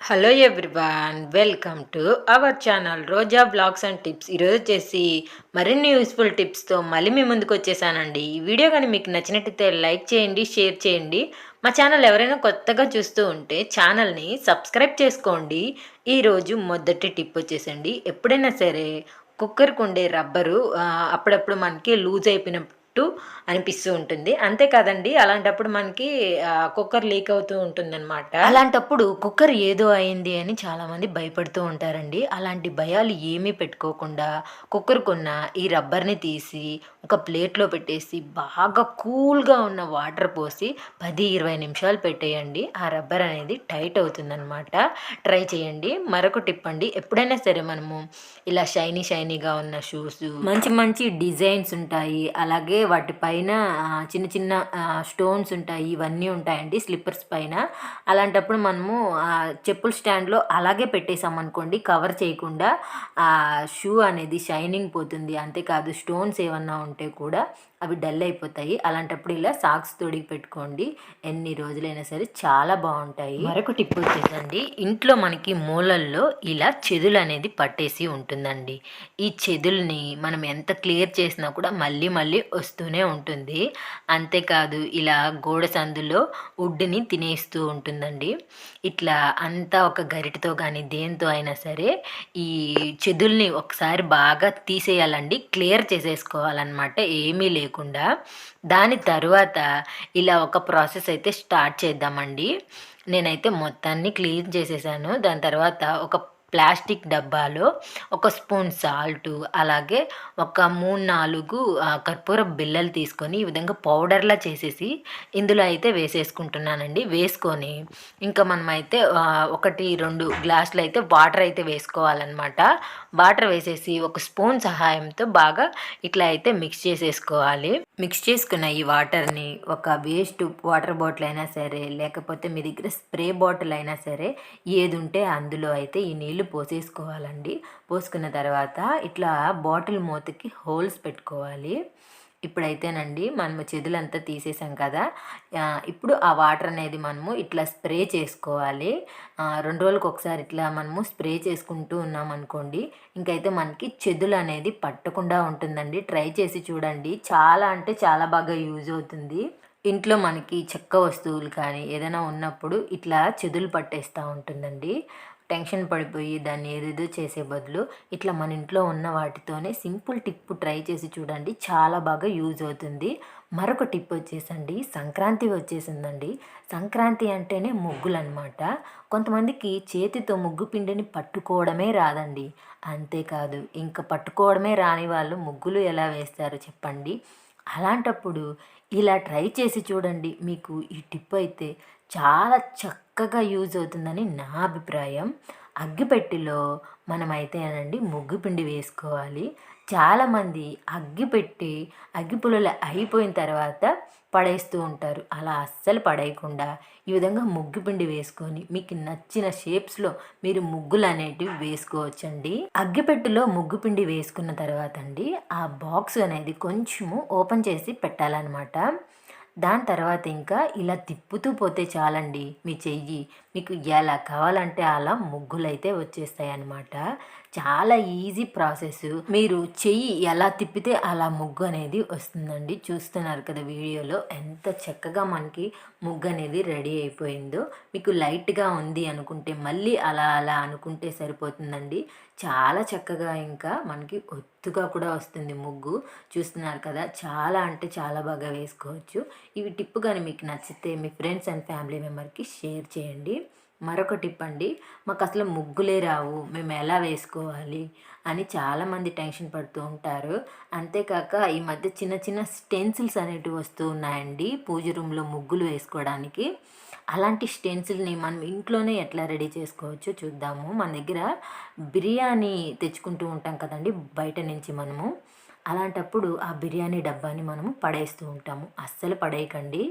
Hello everyone welcome to our channel Roja blogs and tips. ఈరోజు వచ్చేసి మరిన్ని useful టిప్స్తో మళ్ళీ మీ ముందుకు వచ్చేసానండి. ఈ వీడియో కానీ మీకు నచ్చినట్టయితే లైక్ చేయండి షేర్ చేయండి. మా ఛానల్ ఎవరైనా కొత్తగా చూస్తూ ఉంటే ఛానల్ని సబ్స్క్రైబ్ చేసుకోండి. ఈరోజు మొదటి టిప్ వచ్చేసండి. ఎప్పుడైనా సరే కుక్కర్కి ఉండే రబ్బరు అప్పుడప్పుడు మనకి లూజ్ అయిపోయినట్టు అనిపిస్తూ ఉంటుంది. అంతేకాదండి అలాంటప్పుడు మనకి కుక్కర్ లీక్ అవుతూ ఉంటుంది అనమాట అలాంటప్పుడు కుక్కర్ ఏదో అయింది అని చాలామంది భయపడుతూ ఉంటారండి. అలాంటి భయాలు ఏమీ పెట్టుకోకుండా కుక్కర్ కొన్న ఈ రబ్బర్ని తీసి ఒక ప్లేట్లో పెట్టేసి బాగా కూల్గా ఉన్న వాటర్ పోసి పది ఇరవై నిమిషాలు పెట్టేయండి. ఆ రబ్బర్ అనేది టైట్ అవుతుందన్నమాట. ట్రై చేయండి. మరొక టిప్ అండి. ఎప్పుడైనా సరే మనము ఇలా షైనీ షైనీగా ఉన్న షూస్ మంచి మంచి డిజైన్స్ ఉంటాయి. అలాగే వాటి పైన చిన్న చిన్న స్టోన్స్ ఉంటాయి ఇవన్నీ ఉంటాయండి స్లిప్పర్స్ పైన. అలాంటప్పుడు మనము చెప్పుల స్టాండ్లో అలాగే పెట్టేసామనుకోండి కవర్ చేయకుండా ఆ షూ అనేది షైనింగ్ పోతుంది. అంతేకాదు స్టోన్స్ ఏమన్నా ఉంటే కూడా అవి డల్ అయిపోతాయి. అలాంటప్పుడు ఇలా సాక్స్ తొడిగి పెట్టుకోండి. ఎన్ని రోజులైనా సరే చాలా బాగుంటాయి. మరొక టిప్ వచ్చేసండి. ఇంట్లో మనకి మూలల్లో ఇలా చెదులు అనేది పట్టేసి ఉంటుందండి. ఈ చెదుల్ని మనం ఎంత క్లియర్ చేసినా కూడా మళ్ళీ మళ్ళీ వస్తూనే ఉంటుంది. అంతేకాదు ఇలా గోడ సందులో వుడ్ని తినేస్తూ ఉంటుందండి. ఇట్లా అంతా ఒక గరిటతో కానీ దేంతో అయినా సరే ఈ చెదుల్ని ఒకసారి బాగా తీసేయాలండి. క్లియర్ చేసేసుకోవాలన్నమాట. ఏమీ లేకుండా. దాని తర్వాత ఇలా ఒక ప్రాసెస్ అయితే స్టార్ట్ చేద్దామండి. నేనైతే మొత్తాన్ని క్లీన్ చేసేసాను. దాని తర్వాత ఒక ప్లాస్టిక్ డబ్బాలో ఒక స్పూన్ సాల్ట్ అలాగే ఒక మూడు నాలుగు కర్పూర బిళ్ళలు తీసుకొని ఈ విధంగా పౌడర్లా చేసేసి ఇందులో అయితే వేసేసుకుంటున్నానండి. వేసుకొని ఇంకా మనమైతే ఒకటి రెండు గ్లాసులు అయితే వాటర్ అయితే వేసుకోవాలన్నమాట. వాటర్ వేసేసి ఒక స్పూన్ సహాయంతో బాగా ఇట్లా అయితే మిక్స్ చేసేసుకోవాలి. మిక్స్ చేసుకున్న ఈ వాటర్ని ఒక వేస్ట్ వాటర్ బాటిల్ అయినా సరే లేకపోతే మీ దగ్గర స్ప్రే బాటిల్ అయినా సరే ఏది ఉంటే అందులో అయితే ఈ నీళ్ళు పోసేసుకోవాలండి. పోసుకున్న తర్వాత ఇట్లా బాటిల్ మూతకి హోల్స్ పెట్టుకోవాలి. ఇప్పుడైతేనండి మనము చెదులంతా తీసేసాం కదా ఇప్పుడు ఆ వాటర్ అనేది మనము ఇట్లా స్ప్రే చేసుకోవాలి. రెండు రోజులకు ఒకసారి ఇట్లా మనము స్ప్రే చేసుకుంటూ ఉన్నాం అనుకోండి ఇంకైతే మనకి చెదులు అనేది పట్టకుండా ఉంటుందండి. ట్రై చేసి చూడండి. చాలా అంటే చాలా బాగా యూజ్ అవుతుంది. ఇంట్లో మనకి చెక్క వస్తువులు కానీ ఏదైనా ఉన్నప్పుడు ఇట్లా చెదులు పట్టేస్తూ ఉంటుందండి. టెన్షన్ పడిపోయి దాన్ని ఏదేదో చేసే బదులు ఇట్లా మన ఇంట్లో ఉన్న వాటితోనే సింపుల్ టిప్ ట్రై చేసి చూడండి. చాలా బాగా యూజ్ అవుతుంది. మరొక టిప్ వచ్చేసండి. సంక్రాంతి వచ్చేసిందండి. సంక్రాంతి అంటేనే ముగ్గులు అనమాట కొంతమందికి చేతితో ముగ్గు పిండిని పట్టుకోవడమే రాదండి. అంతేకాదు ఇంకా పట్టుకోవడమే రాని వాళ్ళు ముగ్గులు ఎలా వేస్తారు చెప్పండి. అలాంటప్పుడు ఇలా ట్రై చేసి చూడండి. మీకు ఈ టిప్ అయితే చాలా చక్కగా యూజ్ అవుతుందని నా అభిప్రాయం. అగ్గిపెట్టిలో మనమైతేనండి ముగ్గు పిండి వేసుకోవాలి. చాలామంది అగ్గిపెట్టి అగ్గిపుల్లలు అయిపోయిన తర్వాత పడేస్తూ ఉంటారు. అలా అస్సలు పడేయకుండా ఈ విధంగా ముగ్గు పిండి వేసుకొని మీకు నచ్చిన షేప్స్లో మీరు ముగ్గులు అనేటివి వేసుకోవచ్చండి. అగ్గిపెట్టెలో ముగ్గు పిండి వేసుకున్న తర్వాత అండి ఆ బాక్స్ అనేది కొంచెము ఓపెన్ చేసి పెట్టాలన్నమాట. దాని తర్వాత ఇంకా ఇలా తిప్పుతూ పోతే చాలండి మీ చెయ్యి. మీకు ఎలా కావాలంటే అలా ముగ్గులు అయితే వచ్చేస్తాయి అన్నమాట చాలా ఈజీ ప్రాసెస్. మీరు చెయ్యి ఎలా తిప్పితే అలా ముగ్గు అనేది వస్తుందండి. చూస్తున్నారు కదా వీడియోలో ఎంత చక్కగా మనకి ముగ్గు అనేది రెడీ అయిపోయిందో. మీకు లైట్గా ఉంది అనుకుంటే మళ్ళీ అలా అలా అనుకుంటే సరిపోతుందండి. చాలా చక్కగా ఇంకా మనకి ఒత్తుగా కూడా వస్తుంది ముగ్గు. చూస్తున్నారు కదా చాలా అంటే చాలా బాగా వేసుకోవచ్చు. ఇవి టిప్ కానీ మీకు నచ్చితే మీ ఫ్రెండ్స్ అండ్ ఫ్యామిలీ మెంబర్కి షేర్ చేయండి. మరొక టిప్ అండి మాకు అసలు ముగ్గులే రావు. మేము ఎలా వేసుకోవాలి అని చాలామంది టెన్షన్ పడుతూ ఉంటారు. అంతేకాక ఈ మధ్య చిన్న చిన్న స్టెన్సిల్స్ అనేటివి వస్తూ ఉన్నాయండి పూజ రూమ్లో ముగ్గులు వేసుకోవడానికి. అలాంటి స్టెన్సిల్ని మనం ఇంట్లోనే ఎట్లా రెడీ చేసుకోవచ్చో చూద్దాము. మన దగ్గర బిర్యానీ తెచ్చుకుంటూ ఉంటాం కదండి బయట నుంచి మనము. అలాంటప్పుడు ఆ బిర్యానీ డబ్బాని మనము పడేస్తూ ఉంటాము. అస్సలు పడేయకండి.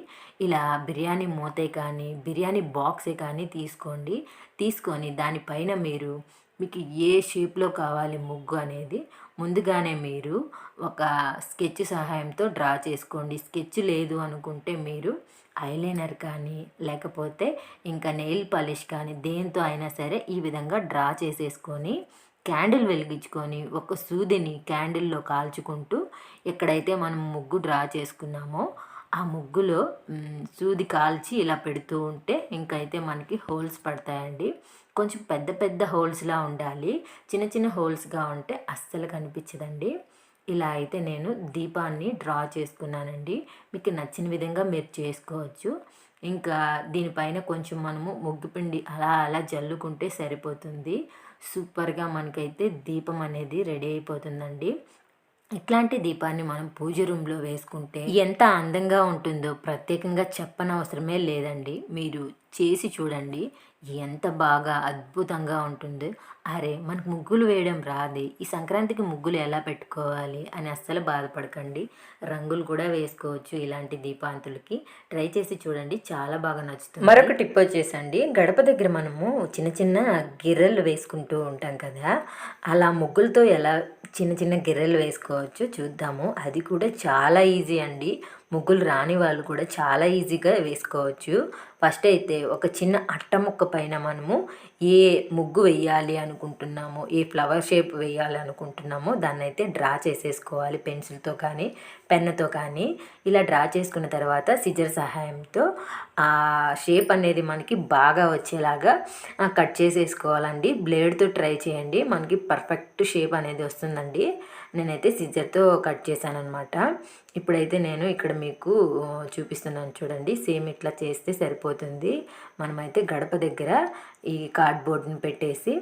ఇలా బిర్యానీ మూతే కానీ బిర్యానీ బాక్సే కానీ తీసుకోండి. తీసుకొని దానిపైన మీరు మీకు ఏ షేప్లో కావాలి ముగ్గు అనేది ముందుగానే మీరు ఒక స్కెచ్ సహాయంతో డ్రా చేసుకోండి. స్కెచ్ లేదు అనుకుంటే మీరు ఐలైనర్ కానీ లేకపోతే ఇంకా నెయిల్ పాలిష్ కానీ దేంతో అయినా సరే ఈ విధంగా డ్రా చేసేసుకొని క్యాండిల్ వెలిగించుకొని ఒక సూదిని క్యాండిల్లో కాల్చుకుంటూ ఎక్కడైతే మనం ముగ్గు డ్రా చేసుకున్నామో ఆ ముగ్గులో సూది కాల్చి ఇలా పెడుతూ ఉంటే ఇంకైతే మనకి హోల్స్ పడతాయండి. కొంచెం పెద్ద పెద్ద హోల్స్లా ఉండాలి. చిన్న చిన్న హోల్స్గా ఉంటే అస్సలు కనిపించదండి. ఇలా అయితే నేను దీపాన్ని డ్రా చేసుకున్నానండి. మీకు నచ్చిన విధంగా మీరు చేసుకోవచ్చు. ఇంకా దీనిపైన కొంచెం మనము ముగ్గుపిండి అలా అలా జల్లుకుంటే సరిపోతుంది. సూపర్గా మనకైతే దీపం అనేది రెడీ అయిపోతుందండి. ఇట్లాంటి దీపాన్ని మనం పూజ రూమ్లో వేసుకుంటే ఎంత అందంగా ఉంటుందో ప్రత్యేకంగా చెప్పనవసరమే లేదండి. మీరు చేసి చూడండి. ఎంత బాగా అద్భుతంగా ఉంటుందో. అరే మనకు ముగ్గులు వేయడం రాదే. ఈ సంక్రాంతికి ముగ్గులు ఎలా పెట్టుకోవాలి అని అస్సలు బాధపడకండి. రంగులు కూడా వేసుకోవచ్చు ఇలాంటి దీపాంతులకి. ట్రై చేసి చూడండి. చాలా బాగా నచ్చుతుంది. మరొక టిప్ వచ్చేసండి. గడప దగ్గర మనము చిన్న చిన్న గిర్రెలు వేసుకుంటూ ఉంటాం కదా. అలా ముగ్గులతో ఎలా చిన్న చిన్న గిర్రెలు వేసుకోవచ్చు చూద్దాము. అది కూడా చాలా ఈజీ అండి. ముగ్గులు రాని వాళ్ళు కూడా చాలా ఈజీగా వేసుకోవచ్చు. ఫస్ట్ అయితే ఒక చిన్న అట్ట ముక్క పైన మనము ఏ ముగ్గు వేయాలి అనుకుంటున్నామో ఏ ఫ్లవర్ షేప్ వేయాలి అనుకుంటున్నామో దాన్ని అయితే డ్రా చేసేసుకోవాలి పెన్సిల్తో కానీ పెన్నుతో కానీ. ఇలా డ్రా చేసుకున్న తర్వాత సిజర్ సహాయంతో ఆ షేప్ అనేది మనకి బాగా వచ్చేలాగా కట్ చేసేసుకోవాలండి. బ్లేడ్తో ట్రై చేయండి. మనకి పర్ఫెక్ట్ షేప్ అనేది వస్తుందండి. నేనైతే సిజర్తో కట్ చేశాను అనమాట ఇప్పుడైతే నేను ఇక్కడ మీకు చూపిస్తున్నాను చూడండి. సేమ్ ఇట్లా చేస్తే సరిపోతుంది. మనమైతే గడప దగ్గర ఈ కార్డ్బోర్డ్ని పెట్టేసి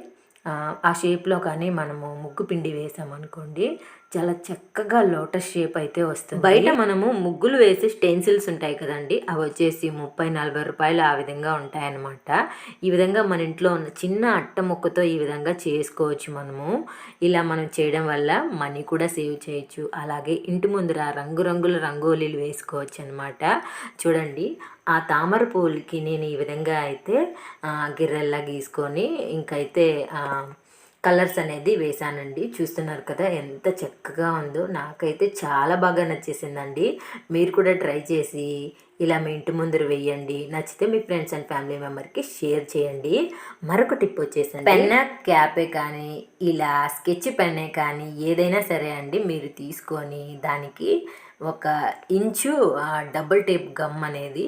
ఆ, షేప్లో కానీ మనము ముగ్గు పిండి వేసామనుకోండి చాలా చక్కగా లోటస్ షేప్ అయితే వస్తుంది. బయట మనము ముగ్గులు వేసే స్టెన్సిల్స్ ఉంటాయి కదండి అవి వచ్చేసి ముప్పై నలభై రూపాయలు ఆ విధంగా ఉంటాయన్నమాట. ఈ విధంగా మన ఇంట్లో ఉన్న చిన్న అట్ట ముక్కతో ఈ విధంగా చేసుకోవచ్చు మనము. ఇలా మనం చేయడం వల్ల మనీ కూడా సేవ్ చేయొచ్చు. అలాగే ఇంటి ముందర రంగురంగుల రంగోలీలు వేసుకోవచ్చు అనమాట చూడండి ఆ తామర పూలకి నేను ఈ విధంగా అయితే గిర్రెల్లా గీసుకొని ఇంకైతే కలర్స్ అనేది వేశానండి. చూస్తున్నారు కదా ఎంత చక్కగా ఉందో. నాకైతే చాలా బాగా నచ్చేసిందండి. మీరు కూడా ట్రై చేసి ఇలా మీ ఇంటి ముందర వేయండి. నచ్చితే మీ ఫ్రెండ్స్ అండ్ ఫ్యామిలీ మెంబర్కి షేర్ చేయండి. మరొక టిప్ వచ్చేసండి పెన్న క్యాపే కానీ ఇలా స్కెచ్ పెన్నే కానీ ఏదైనా సరే అండి మీరు తీసుకొని దానికి ఒక ఇంచు డబుల్ టేప్ గమ్ అనేది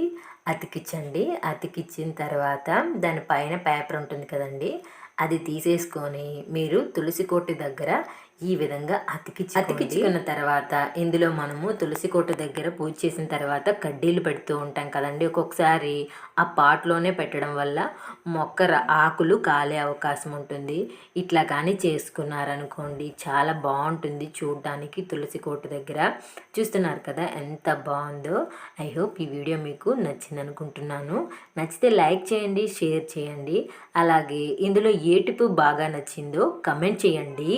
అతికించండి అతికిచ్చిన తర్వాత దానిపైన పేపర్ ఉంటుంది కదండి. అది తీసేసుకొని మీరు తులసి కోటి దగ్గర ఈ విధంగా అతికించి అతికించుకున్న తర్వాత ఇందులో మనము తులసి కోట దగ్గర పూజ చేసిన తర్వాత కడ్డీలు పెడుతూ ఉంటాం కదండి. ఒక్కొక్కసారి ఆ పాట్లోనే పెట్టడం వల్ల మొక్క ఆకులు కాలే అవకాశం ఉంటుంది. ఇట్లా కానీ చేసుకున్నారనుకోండి చాలా బాగుంటుంది చూడడానికి తులసి కోట దగ్గర. చూస్తున్నారు కదా ఎంత బాగుందో. ఐ హోప్ ఈ వీడియో మీకు నచ్చింది అనుకుంటున్నాను నచ్చితే లైక్ చేయండి షేర్ చేయండి. అలాగే ఇందులో ఏ టిప్ బాగా నచ్చిందో కమెంట్ చేయండి.